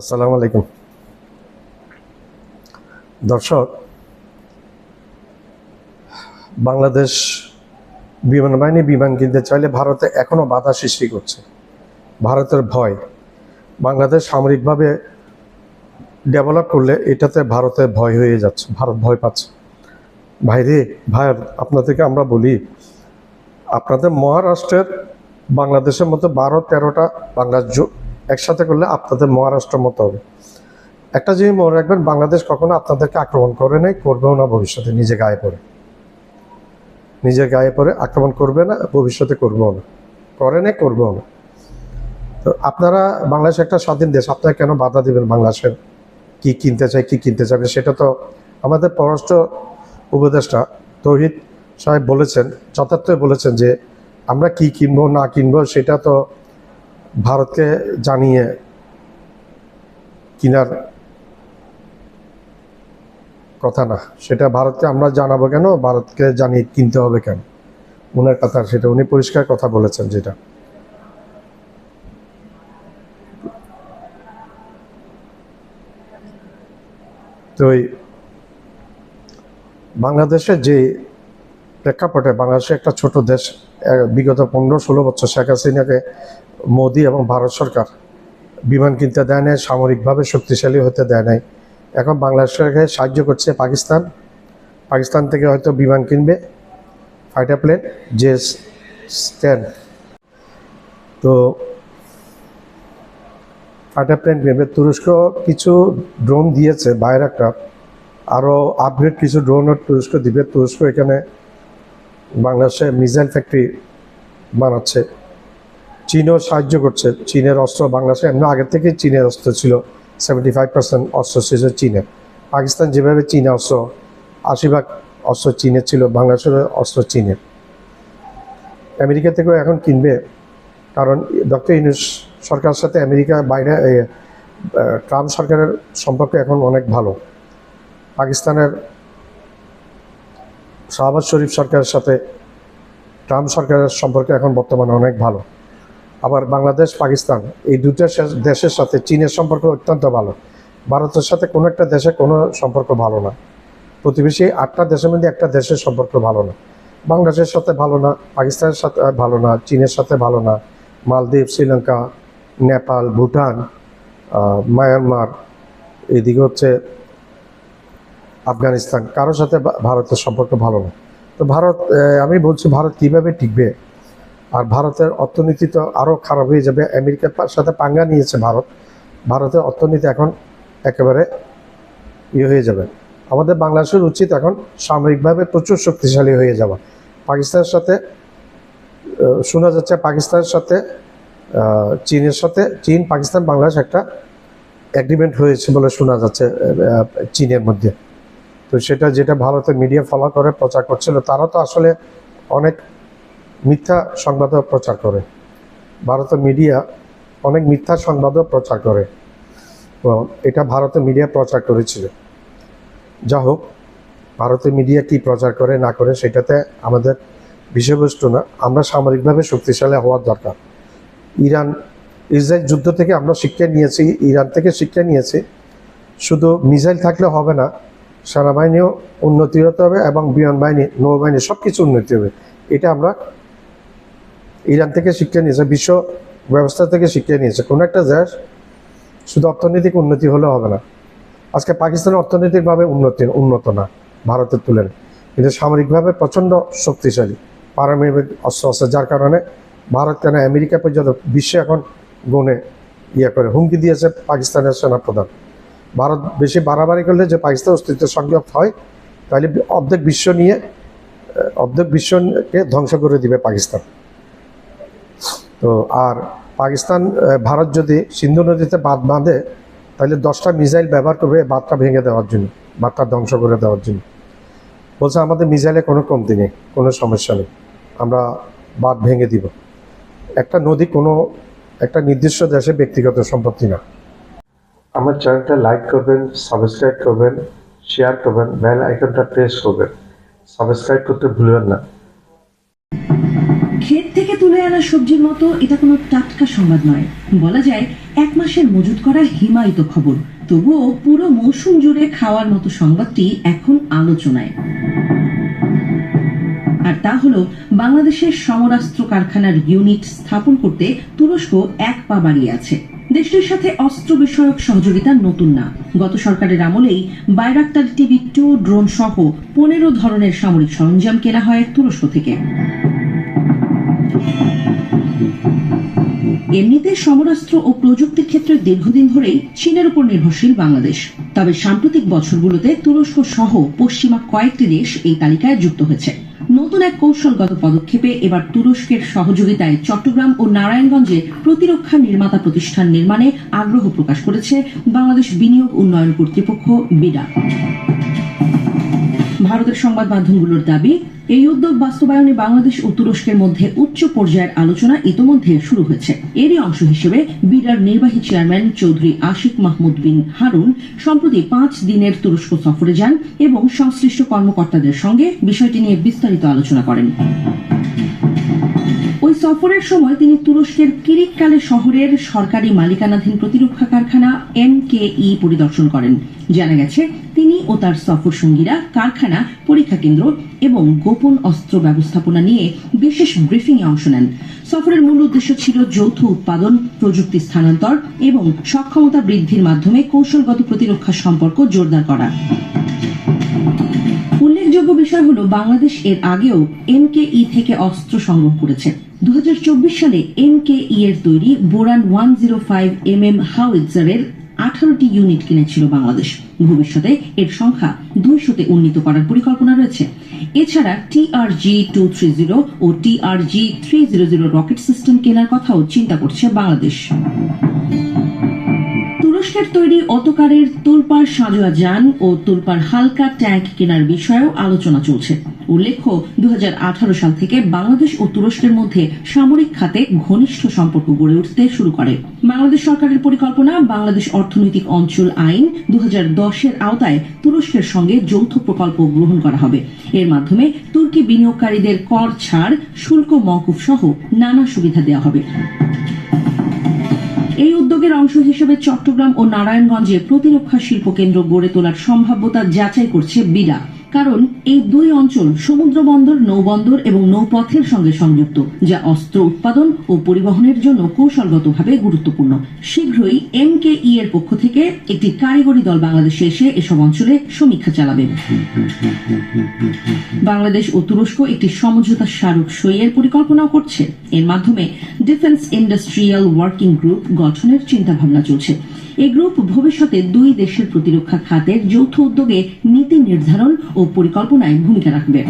আসসালামু আলাইকুম। দর্শক, বাংলাদেশ বিমান বাহিনী বিমান কিনতে চাইলে ভারতে এখনও বাধা সৃষ্টি করছে। ভারতের ভয়, বাংলাদেশ সামরিকভাবে ডেভেলপ করলে এটাতে ভারতে ভয় হয়ে যাচ্ছে, ভারত ভয় পাচ্ছে। ভাইরে, ভাই, আপনাদেরকে আমরা বলি, আপনাদের মহারাষ্ট্রের বাংলাদেশের মতো বারো, তেরোটা জো- একসাথে করলে আপনাদের মহারাষ্ট্রের মতো হবে। একটা জিনিস মনে রাখবেন, বাংলাদেশ কখনো আপনাদেরকে আক্রমণ করে নাই, করবেও না ভবিষ্যতে, নিজে গায়ে পড়ে। নিজের গায়ে পড়ে, আক্রমণ করবে না, ভবিষ্যতে করবেও না। করে নাই, করবেও না। তো আপনারা বাংলাদেশ একটা স্বাধীন দেশ, আপনারা কেন বাধা দিবেন বাংলাদেশের কি কিনতে চাই কি কিনতে চাবে? সেটা তো আমাদের পররাষ্ট্র উপদেষ্টা তৌহিদ সাহেব বলেছেন, যথার্থই বলেছেন যে আমরা কি কিনবো, না কিনবো, সেটা তো ভারতকে জানিয়ে কিনার কথা না। সেটা ভারতকে আমরা জানাব কেন? ভারতকে জানিয়ে কিনতে হবে কেন? ওনার কথা, সেটা উনি পরিষ্কার কথা বলেছেন যেটা। তো এই বাংলাদেশের যে প্রেক্ষাপটে, বাংলাদেশে একটা ছোট দেশ বিগত পনেরো ষোলো বছর, শেখ হাসিনাকে মোদি এবং ভারত সরকার বিমান কিনতে দেয় নাই, সামরিকভাবে শক্তিশালী হতে দেয় নাই। এখন বাংলাদেশকে সাহায্য করছে পাকিস্তান। পাকিস্তান থেকে হয়তো বিমান কিনবে ফাইটার প্লেন যে স্ট্যান্ড তো ফাইটার প্লেন কিনবে। তুরস্ক কিছু ড্রোন দিয়েছে বাইরাক্রাফট আরও আপগ্রেড কিছু ড্রোনও তুরস্ক দিবে। তুরস্ক এখানে বাংলাদেশে মিসাইল ফ্যাক্টরি বানাচ্ছে। চীনও সাহায্য করছে। চীনের অস্ত্র বাংলাদেশে এমনি আগের থেকে চীনের অস্ত্র ছিল। সেভেন্টি ফাইভ পার্সেন্ট অস্ত্র ছিল চীনের। পাকিস্তান যেভাবে চীন অস্ত্র আশি ভাগ অস্ত্র চীনের ছিল বাংলাদেশের অস্ত্র চীনের। আমেরিকা থেকেও এখন কিনবে, কারণ ডক্টর ইউনুস সরকারের সাথে আমেরিকা বাইরে ট্রাম্প সরকারের সম্পর্ক এখন অনেক ভালো। পাকিস্তানের শাহবাজ শরীফ সরকারের সাথে, ট্রাম্প সরকারের সম্পর্ক এখন বর্তমানে অনেক ভালো। আবার বাংলাদেশ, পাকিস্তান, এই দুটো দেশের সাথে চীনের সম্পর্ক অত্যন্ত ভালো। ভারতের সাথে কোনো একটা দেশের কোনো সম্পর্ক ভালো না। প্রতিবেশী আটটা দেশের মধ্যে একটা দেশের সম্পর্ক ভালো না। বাংলাদেশের সাথে ভালো না, পাকিস্তানের সাথে ভালো না, চীনের সাথে ভালো না। মালদ্বীপ, শ্রীলঙ্কা, নেপাল, ভুটান মায়ানমার, এদিকে হচ্ছে আফগানিস্তান। কারোর সাথে ভারতের সম্পর্ক ভালো না। তো ভারত আমি বলছি ভারত কীভাবে টিকবে? আর ভারতের অর্থনীতি তো আরও খারাপ হয়ে যাবে। আমেরিকার সাথে পাঙ্গা নিয়েছে ভারত। ভারতের অর্থনীতি এখন একেবারে ইয়ে হয়ে যাবে। আমাদের বাংলাদেশের উচিত এখন সামরিকভাবে প্রচুর শক্তিশালী হয়ে যাওয়া। পাকিস্তানের সাথে শোনা যাচ্ছে পাকিস্তানের সাথে চীনের সাথে, চীন, পাকিস্তান, বাংলাদেশ একটা অ্যাগ্রিমেন্ট হয়েছে বলে শোনা যাচ্ছে চীনের মধ্যে। তো সেটা যেটা ভারতের মিডিয়া ফলো করে, প্রচার করছিল, তারা তো আসলে অনেক মিথ্যা সংবাদও প্রচার করে। ভারতের মিডিয়া অনেক মিথ্যা সংবাদও প্রচার করে। এটা ভারতের মিডিয়া প্রচার করেছিল। যা হোক, ভারতের মিডিয়া কি প্রচার করে, না করে, সেটাতে আমাদের বিষয়বস্তু না। আমরা সামরিকভাবে শক্তিশালী হওয়ার দরকার। ইরান, ইসরায়েল যুদ্ধ থেকে আমরা শিক্ষা নিয়েছি, ইরান থেকে শিক্ষা নিয়েছি। শুধু মিসাইল থাকলে হবে না, সেনাবাহিনীও উন্নতি হতে হবে এবং বিমান বাহিনী নৌবাহিনী সব কিছু উন্নতি হবে। এটা আমরা ইরান থেকে শিক্ষা নিয়েছে, বিশ্ব ব্যবস্থা থেকে শিক্ষা নিয়েছে। কোনো একটা দেশ শুধু অর্থনৈতিক উন্নতি হলে হবে না। আজকে পাকিস্তান অর্থনৈতিকভাবে উন্নতি, উন্নত না, ভারতের তুলনায়। কিন্তু সামরিকভাবে প্রচণ্ড শক্তিশালী, পারমাণবিক অস্ত্র আছে, যার কারণে ভারত কেন আমেরিকা পর্যন্ত বিশ্বে এখন গনে ইয়ে করে, হুমকি দিয়েছে পাকিস্তানের সেনাপ্রধান। ভারত বেশি বাড়াবাড়ি করলে যে পাকিস্তান অস্তিত্ব সংযোগ হয়, তাহলে অর্ধেক বিশ্ব নিয়ে, অর্ধেক বিশ্বকে ধ্বংস করে দিবে পাকিস্তান। তো আর পাকিস্তান ভারত যদি সিন্ধু নদীতে বাঁধ বাঁধে, তাহলে দশটা মিসাইল ব্যবহার করবে বাঁধটা ভেঙে দেওয়ার জন্য, বাঁধটা ধ্বংস করে দেওয়ার জন্য। বলছে, আমাদের মিসাইলে কোনো কমতি নেই, কোনো সমস্যা নেই, আমরা বাঁধ ভেঙে দিব। একটা নদী কোনো, একটা নির্দিষ্ট দেশে ব্যক্তিগত সম্পত্তি না। আমার চ্যানেলটা লাইক করবেন, সাবস্ক্রাইব করবেন, শেয়ার করবেন, বেল আইকনটা প্রেস করবেন। সাবস্ক্রাইব করতে ভুলবেন না। ক্ষেত থেকে তুলে আনা সবজির মতো এটা কোনো টাটকা সংবাদ নয়। বলা যায়, এক মাসের মজুত করা হিমায়িত খবর। তবুও পুরো মৌসুম জুড়ে খাওয়ার মতো সংবাদটি এখন আলোচনায়। আর তা হলো, বাংলাদেশের সমরাস্ত্র কারখানার ইউনিট স্থাপন করতে তুরস্ক এক পা বাড়িয়ে আছে। দেশটির সাথে অস্ত্র বিষয়ক সহযোগিতা নতুন না। গত সরকারের আমলেই বাইরাক্তার টিভি টু ড্রোন সহ পনেরো ধরনের সামরিক সরঞ্জাম কেনা হয় তুরস্ক থেকে। এমনিতে সমরাস্ত্র ও প্রযুক্তির ক্ষেত্রে দীর্ঘদিন ধরেই চীনের উপর নির্ভরশীল বাংলাদেশ। তবে সাম্প্রতিক বছরগুলোতে তুরস্ক সহ পশ্চিমা কয়েকটি দেশ এই তালিকায় যুক্ত হয়েছে। নতুন এক কৌশলগত পদক্ষেপে এবার তুরস্কের সহযোগিতায় চট্টগ্রাম ও নারায়ণগঞ্জে প্রতিরক্ষা নির্মাতা প্রতিষ্ঠান নির্মাণে আগ্রহ প্রকাশ করেছে বাংলাদেশ বিনিয়োগ উন্নয়ন কর্তৃপক্ষ বিডা। ভারতের সংবাদ মাধ্যমগুলোর দাবি, এই উদ্যোগ বাস্তবায়নে বাংলাদেশ ও তুরস্কের মধ্যে উচ্চ পর্যায়ের আলোচনা ইতোমধ্যে শুরু হয়েছে। এরই অংশ হিসেবে বিডার নির্বাহী চেয়ারম্যান চৌধুরী আশিক মাহমুদ বিন হারুন সম্প্রতি পাঁচ দিনের তুরস্ক সফরে যান এবং সংশ্লিষ্ট কর্মকর্তাদের সঙ্গে বিষয়টি নিয়ে বিস্তারিত আলোচনা করেন। ওই সফরের সময় তিনি তুরস্কের কিরিককালে শহরের সরকারি মালিকানাধীন প্রতিরক্ষা কারখানা এম এমকেই পরিদর্শন করেন। জানা গেছে, তিনি ও তার সফর সঙ্গীরা কারখানা, পরীক্ষা কেন্দ্র এবং গোপন অস্ত্র ব্যবস্থাপনা নিয়ে বিশেষ ব্রিফিং এ অংশ নেন। সফরের মূল উদ্দেশ্য ছিল যৌথ উৎপাদন, প্রযুক্তি স্থানান্তর এবং সক্ষমতা বৃদ্ধির মাধ্যমে কৌশলগত প্রতিরক্ষা সম্পর্ক জোরদার করা। উল্লেখযোগ্য বিষয় হলো, বাংলাদেশ এর আগেও এমকেই থেকে অস্ত্র সংগ্রহ করেছে। চব্বিশ সালে এম এমকেই এর তৈরি Boran one zero five M M হাউইজারের আঠারোটি ইউনিট কিনেছিল বাংলাদেশ। ভবিষ্যতে এর সংখ্যা দুইশোতে উন্নীত করার পরিকল্পনা রয়েছে। এছাড়া টিআরজি টু থ্রি জিরো ও TRG three zero zero rocket system কেনার কথাও চিন্তা করছে বাংলাদেশ। তুরস্কের তৈরি অতকারের তুলপার সাজোয়া যান ও তুলপার হালকা ট্যাঙ্ক কেনার বিষয়েও আলোচনা চলছে। উল্লেখ্য দু হাজার আঠারো সাল থেকে বাংলাদেশ ও তুরস্কের মধ্যে সামরিক খাতে ঘনিষ্ঠ সম্পর্ক গড়ে উঠতে শুরু করে। বাংলাদেশ সরকারের পরিকল্পনা, বাংলাদেশ অর্থনৈতিক অঞ্চল আইন দু এর আওতায় তুরস্কের সঙ্গে যৌথ প্রকল্প গ্রহণ করা হবে। এর মাধ্যমে তুর্কি বিনিয়োগকারীদের কর ছাড়, শুল্ক মওকুফ সহ নানা সুবিধা দেওয়া হবে। এই উদ্যোগের অংশ হিসেবে চট্টগ্রাম ও নারায়ণগঞ্জে প্রতিরক্ষা শিল্প কেন্দ্র গড়ে তোলার সম্ভাব্যতা যাচাই করছে বিডা। কারণ এই দুই অঞ্চল সমুদ্র বন্দর নৌবন্দর এবং নৌপথের সঙ্গে সংযুক্ত, যা অস্ত্র উৎপাদন ও পরিবহনের জন্য কৌশলগতভাবে গুরুত্বপূর্ণ। শীঘ্রই এমকেই এর পক্ষ থেকে একটি কারিগরি দল বাংলাদেশে এসে এসব অঞ্চলে সমীক্ষা চালাবে। বাংলাদেশ ও তুরস্ক একটি সমঝোতা স্মারক সইয়ের পরিকল্পনাও করছে। এর মাধ্যমে ডিফেন্স ইন্ডাস্ট্রিয়াল ওয়ার্কিং গ্রুপ গঠনের চিন্তাভাবনা চলছে। এই গ্রুপ ভবিষ্যতে দুই দেশের প্রতিরক্ষা খাতের যৌথ উদ্যোগে নীতি নির্ধারণ ও পরিকল্পনায় ভূমিকা রাখবে।